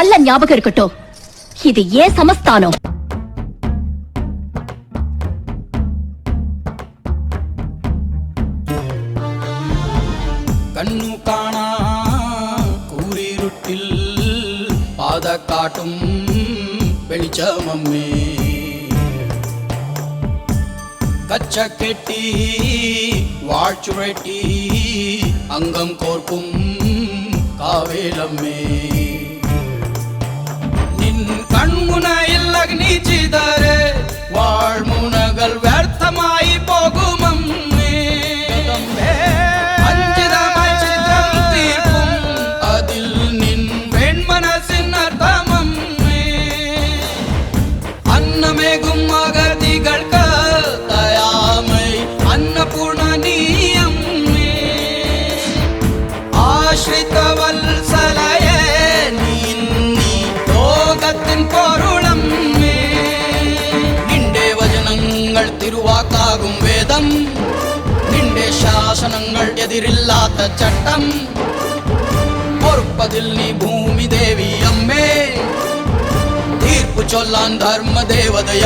நல்ல ஞாபகம் இருக்கட்டும். இது ஏன் சமஸ்தானம்? கண்ணு காணா கூறிருட்டில் பாத காட்டும் வெளிச்சமம்மே கச்ச கெட்டி வாழ்ச்சுரட்டி அங்கம் கோர்க்கும் காவேலம்மே ಕಣ್ಮುನ ಇಲ್ಲಗ್ನಿ ಚಿದರೆ எதிரில்லாத சட்டம். பொறுப்பதில் நீ பூமி தேவி அம்மே. தீர்ப்பு சொல்லான் தர்ம தேவதை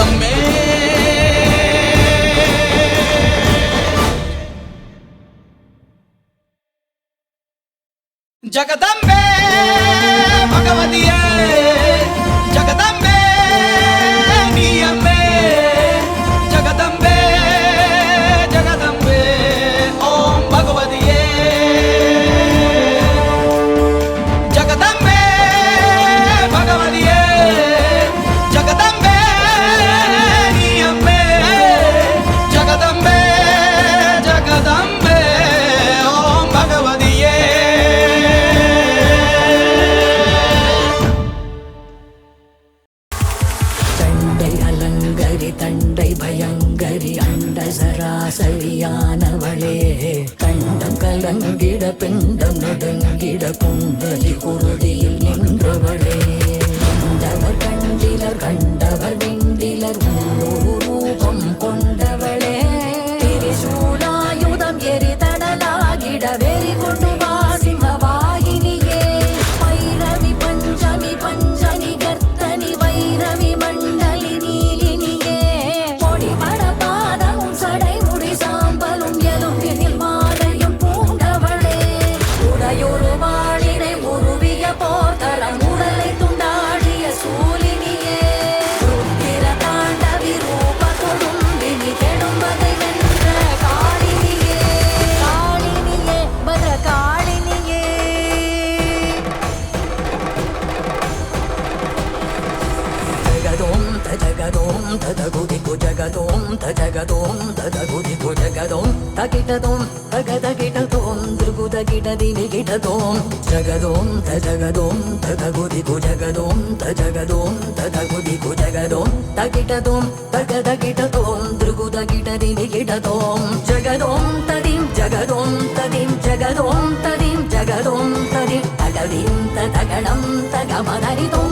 ஜகதம்பே பகவதியே. சராசரியானவளே. கண்டம் கலங்கிட பிண்டம் நடுங்கிட குண்டலி குருதியில் நின்றவளே. జగదోం దదగు దిగు జగదోం ద జగదోం దదగు దిగు జగదోం తగిటదోం తగదగిటదోం దృగు దగిట దిని గిటదోం జగదోం ద జగదోం దదగు దిగు జగదోం ద జగదోం దదగు దిగు జగదోం తగిటదోం తగదగిటదోం దృగు దగిట దిని గిటదోం జగదోం తదిం జగదోం తదిం జగదోం తదిం జగదోం తదిం తగదిం తగణం తగమదరి తోం